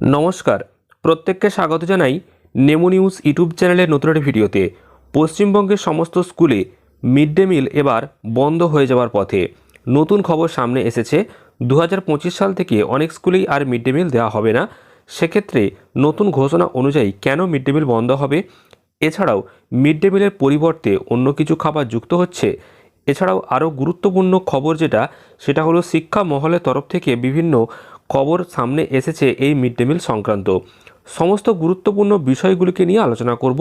নমস্কার। প্রত্যেককে স্বাগত জানাই নেমো নিউজ ইউটিউব চ্যানেলের নতুন একটি ভিডিওতে। পশ্চিমবঙ্গের সমস্ত স্কুলে মিড ডে মিল এবার বন্ধ হয়ে যাওয়ার পথে। নতুন খবর সামনে এসেছে দু হাজার পঁচিশ সাল থেকে অনেক স্কুলেই আর মিড ডে মিল দেওয়া হবে না। সেক্ষেত্রে নতুন ঘোষণা অনুযায়ী কেন মিড ডে মিল বন্ধ হবে? এছাড়াও মিড ডে মিলের পরিবর্তে অন্য কিছু খাবার যুক্ত হচ্ছে? এছাড়াও আরও গুরুত্বপূর্ণ খবর যেটা, সেটা হলো শিক্ষা মহলের তরফ থেকে বিভিন্ন খবর সামনে এসেছে এই মিড ডে মিল সংক্রান্ত। সমস্ত গুরুত্বপূর্ণ বিষয়গুলিকে নিয়ে আলোচনা করব।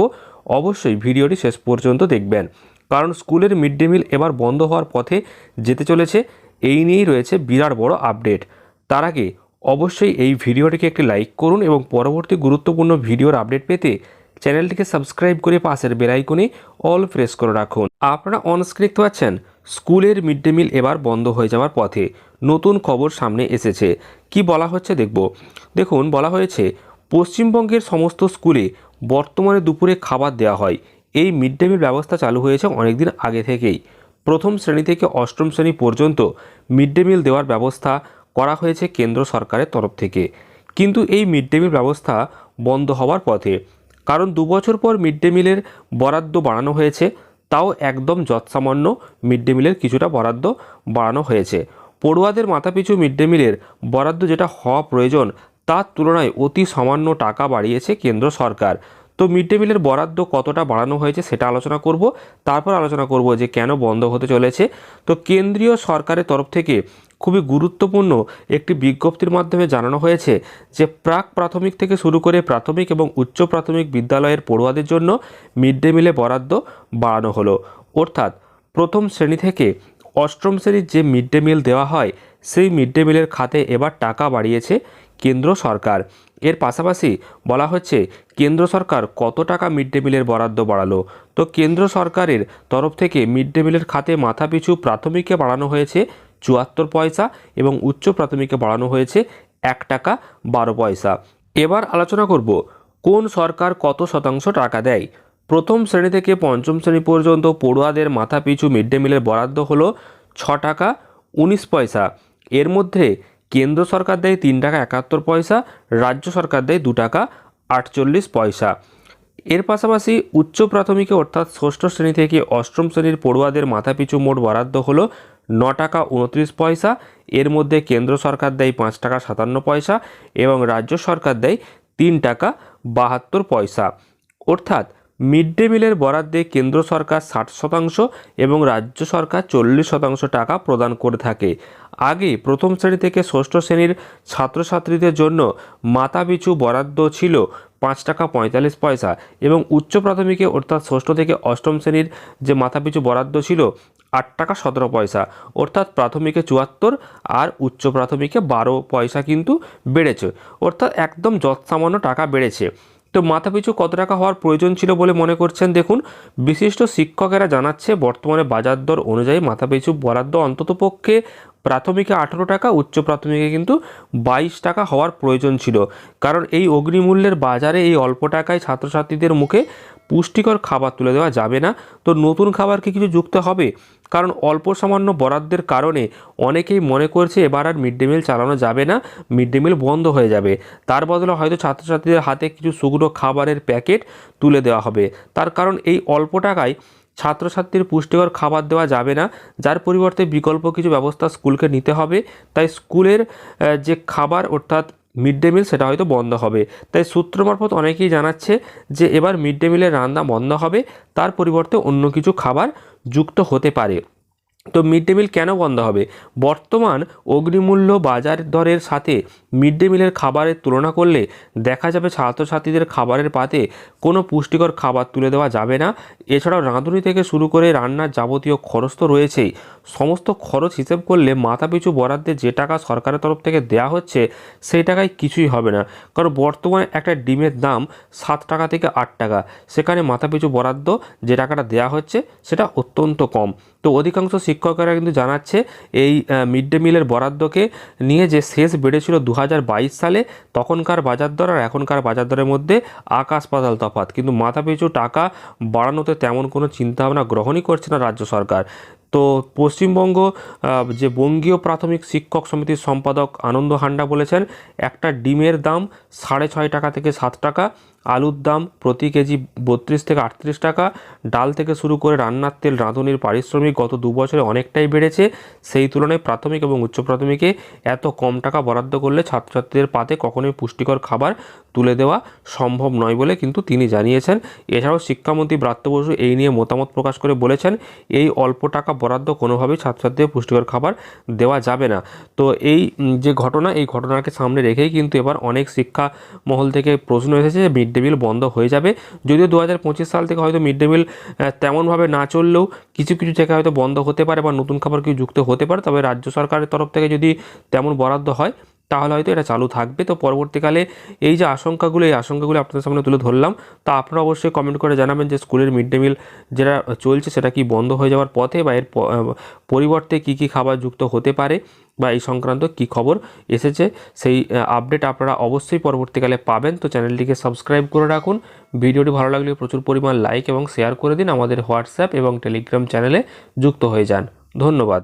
অবশ্যই ভিডিওটি শেষ পর্যন্ত দেখবেন। কারণ স্কুলের মিড ডে মিল এবার বন্ধ হওয়ার পথে যেতে চলেছে। এই নিয়েই রয়েছে বিরাট বড় আপডেট। তার আগে অবশ্যই এই ভিডিওটিকে একটি লাইক করুন এবং পরবর্তী গুরুত্বপূর্ণ ভিডিওর আপডেট পেতে চ্যানেলটিকে সাবস্ক্রাইব করে পাশের বেলাইকনে অল প্রেস করে রাখুন। আপনারা অনস্ক্রিন দেখতে পাচ্ছেন স্কুলের মিড ডে মিল এবার বন্ধ হয়ে যাওয়ার পথে নতুন খবর সামনে এসেছে। কি বলা হচ্ছে দেখব। দেখুন, বলা হয়েছে, পশ্চিমবঙ্গের সমস্ত স্কুলে বর্তমানে দুপুরে খাবার দেওয়া হয়। এই মিড ডে মিল ব্যবস্থা চালু হয়েছে অনেকদিন আগে থেকেই। প্রথম শ্রেণি থেকে অষ্টম শ্রেণি পর্যন্ত মিড ডে মিল দেওয়ার ব্যবস্থা করা হয়েছে কেন্দ্র সরকারের তরফ থেকে। কিন্তু এই মিড ডে মিল ব্যবস্থা বন্ধ হওয়ার পথে, কারণ দু বছর পর মিড ডে মিলের বরাদ্দ বাড়ানো হয়েছে। তাও একদম যৎসামান্য মিড ডে মিলের কিছুটা বরাদ্দ বাড়ানো হয়েছে। পড়ুয়াদের মাথাপিছু মিড ডে মিলের বরাদ্দ যেটা হওয়া প্রয়োজন, তার তুলনায় অতি সামান্য টাকা বাড়িয়েছে কেন্দ্র সরকার। তো মিড ডে মিলের বরাদ্দ কতটা বাড়ানো হয়েছে সেটা আলোচনা করব। তারপর আলোচনা করব যে কেন বন্ধ হতে চলেছে। তো কেন্দ্রীয় সরকারের তরফ থেকে খুবই গুরুত্বপূর্ণ একটি বিজ্ঞপ্তির মাধ্যমে জানানো হয়েছে যে প্রাক প্রাথমিক থেকে শুরু করে প্রাথমিক এবং উচ্চ প্রাথমিক বিদ্যালয়ের পড়ুয়াদের জন্য মিড ডে মিলে বরাদ্দ বাড়ানো হলো। অর্থাৎ প্রথম শ্রেণি থেকে অষ্টম শ্রেণির যে মিড ডে মিল দেওয়া হয়, সেই মিড ডে মিলের খাতে এবার টাকা বাড়িয়েছে কেন্দ্র সরকার। এর পাশাপাশি বলা হচ্ছে, কেন্দ্র সরকার কত টাকা মিড ডে মিলের বরাদ্দ বাড়ালো? তো কেন্দ্র সরকারের তরফ থেকে মিড ডে মিলের খাতে মাথাপিছু প্রাথমিকে বাড়ানো হয়েছে চুয়াত্তর পয়সা এবং উচ্চ প্রাথমিকে বাড়ানো হয়েছে এক টাকা বারো পয়সা। এবার আলোচনা করব, কোন সরকার কত শতাংশ টাকা দেয়? প্রথম শ্রেণি থেকে পঞ্চম শ্রেণি পর্যন্ত পড়ুয়াদের মাথাপিছু মিড ডে মিলের বরাদ্দ হলো ছ টাকা উনিশ পয়সা। এর মধ্যে কেন্দ্র সরকার দেয় তিন টাকা একাত্তর পয়সা, রাজ্য সরকার দেয় দু টাকা আটচল্লিশ পয়সা। এর পাশাপাশি উচ্চ প্রাথমিকে অর্থাৎ ষষ্ঠ শ্রেণি থেকে অষ্টম শ্রেণির পড়ুয়াদের মাথাপিছু মোট বরাদ্দ হলো ন টাকা উনত্রিশ পয়সা, এর মধ্যে কেন্দ্র সরকার দেয় পাঁচ টাকা সাতান্ন পয়সা এবং রাজ্য সরকার দেয় তিন টাকা বাহাত্তর পয়সা। অর্থাৎ মিড ডে মিলের বরাদ্দে কেন্দ্র সরকার ষাট শতাংশ এবং রাজ্য সরকার চল্লিশ শতাংশ টাকা প্রদান করে থাকে। আগে প্রথম শ্রেণি থেকে ষষ্ঠ শ্রেণির ছাত্রছাত্রীদের জন্য মাথাপিছু বরাদ্দ ছিল পাঁচ টাকা পঁয়তাল্লিশ পয়সা এবং উচ্চ প্রাথমিকে অর্থাৎ ষষ্ঠ থেকে অষ্টম শ্রেণির যে মাথাপিছু বরাদ্দ ছিল আট টাকা সতেরো পয়সা, অর্থাৎ প্রাথমিকে চুয়াত্তর আর উচ্চ প্রাথমিকে বারো পয়সা কিন্তু বেড়েছে, অর্থাৎ একদম যৎসামান্য টাকা বেড়েছে। তো মাথাপিছু কত টাকা হওয়ার প্রয়োজন ছিল বলে মনে করছেন? দেখুন, বিশিষ্ট শিক্ষকেরা জানাচ্ছে বর্তমানে বাজার দর অনুযায়ী মাথাপিছু বরাদ্দ অন্ততপক্ষে প্রাথমিকে আঠারো টাকা, উচ্চ প্রাথমিকে কিন্তু বাইশ টাকা হওয়ার প্রয়োজন ছিল। কারণ এই অগ্নিমূল্যের বাজারে এই অল্প টাকায় ছাত্রছাত্রীদের মুখে পুষ্টিকর খাবার তুলে দেওয়া যাবে না। তো নতুন খাবার কি কিছু যুক্ত হবে? কারণ অল্প সামান্য বরাদ্দের কারণে অনেকেই মনে করছে এবার আর মিড ডে মিল চালানো যাবে না, মিড ডে মিল বন্ধ হয়ে যাবে। তার বদলে হয়তো ছাত্রছাত্রীদের হাতে কিছু শুকনো খাবারের প্যাকেট তুলে দেওয়া হবে। তার কারণ এই অল্প টাকায় ছাত্রছাত্রীর পুষ্টিকর খাবার দেওয়া যাবে না, যার পরিবর্তে বিকল্প কিছু ব্যবস্থা স্কুলকে নিতে হবে। তাই স্কুলের যে খাবার, অর্থাৎ মিড ডে মিল, সেটা হয়তো বন্ধ হবে। তাই সূত্র মারফত অনেকেই জানাচ্ছে যে এবার মিড ডে মিলের রান্না বন্ধ হবে। তার পরিবর্তে অন্য কিছু খাবার যুক্ত হতে পারে। তো মিড ডে মিল কেন বন্ধ হবে? বর্তমান অগ্নিমূল্য বাজার দরের সাথে মিড ডে মিলের খাবারের তুলনা করলে দেখা যাবে ছাত্রছাত্রীদের খাবারের পাতে কোনো পুষ্টিকর খাবার তুলে দেওয়া যাবে না। এছাড়াও রাঁধুনি থেকে শুরু করে রান্নার যাবতীয় খরচ তো রয়েছেই। সমস্ত খরচ হিসেব করলে মাথাপিছু বরাদ্দে যে টাকা সরকারের তরফ থেকে দেওয়া হচ্ছে, সেই টাকায় কিছুই হবে না। কারণ বর্তমানে একটা ডিমের দাম সাত টাকা থেকে আট টাকা। সেখানে মাথাপিছু বরাদ্দ যে টাকাটা দেওয়া হচ্ছে, সেটা অত্যন্ত কম। তো অধিকাংশ শিক্ষকেরা কিন্তু জানাচ্ছে, এই মিড ডে মিলের বরাদ্দকে নিয়ে যে শেষ বেড়েছিল দু হাজার বাইশ সালে, তখনকার বাজার দর আর এখনকার বাজার দরের মধ্যে আকাশ পাতাল তফাৎ। কিন্তু মাথাপিছু টাকা বাড়ানোতে তেমন কোনো চিন্তাভাবনা গ্রহণই করছে না রাজ্য সরকার। তো পশ্চিমবঙ্গ যে বঙ্গীয় প্রাথমিক শিক্ষক সমিতির সম্পাদক আনন্দ হান্ডা বলেছেন, একটা ডিমের দাম সাড়ে ছয় টাকা থেকে সাত টাকা, আলুর দাম প্রতি কেজি বত্রিশ থেকে আটত্রিশ টাকা, ডাল থেকে শুরু করে রান্নার তেল, রাঁধুনির পারিশ্রমিক গত দু বছরে অনেকটাই বেড়েছে। সেই তুলনায় প্রাথমিক এবং উচ্চ প্রাথমিকে এত কম টাকা বরাদ্দ করলে ছাত্রছাত্রীদের পাতে কখনোই পুষ্টিকর খাবার তুলে দেওয়া সম্ভব নয় বলে কিন্তু তিনি জানিয়েছেন। এছাড়াও শিক্ষামন্ত্রী ব্রাত্য বসু এই নিয়ে মতামত প্রকাশ করে বলেছেন, এই অল্প টাকা বরাদ্দ কোনোভাবেই ছাত্রছাত্রীদের পুষ্টিকর খাবার দেওয়া যাবে না। তো এই যে ঘটনা, এই ঘটনাকে সামনে রেখেই কিন্তু এবার অনেক শিক্ষা মহল থেকে প্রশ্ন এসেছে যে মিড ডে মিল বন্ধ হয়ে যাবে। যদিও দু হাজার পঁচিশ সাল থেকে হয়তো মিড ডে মিল তেমনভাবে না চললেও কিছু কিছু জায়গায় হয়তো বন্ধ হতে পারে বা নতুন খাবার কিছু যুক্ত হতে পারে। তবে রাজ্য সরকারের তরফ থেকে যদি তেমন বরাদ্দ হয় তাহলে হয়তো এটা চালু থাকবে। তো পরবর্তীকালে এই যে আশঙ্কাগুলো, এই আশঙ্কাগুলো আপনাদের সামনে তুলে ধরলাম। তা আপনারা অবশ্যই কমেন্ট করে জানাবেন যে স্কুলের মিড ডে মিল যেটা চলছে সেটা কি বন্ধ হয়ে যাওয়ার পথে বা এর পরিবর্তে কি কি খাবার যুক্ত হতে পারে বা এই সংক্রান্ত কি খবর এসেছে সেই আপডেট আপনারা অবশ্যই পরবর্তীকালে পাবেন। তো চ্যানেলটিকে সাবস্ক্রাইব করে রাখুন। ভিডিওটি ভালো লাগলে প্রচুর পরিমাণ লাইক এবং শেয়ার করে দিন আমাদের হোয়াটসঅ্যাপ এবং টেলিগ্রাম চ্যানেলে যুক্ত হয়ে যান। ধন্যবাদ।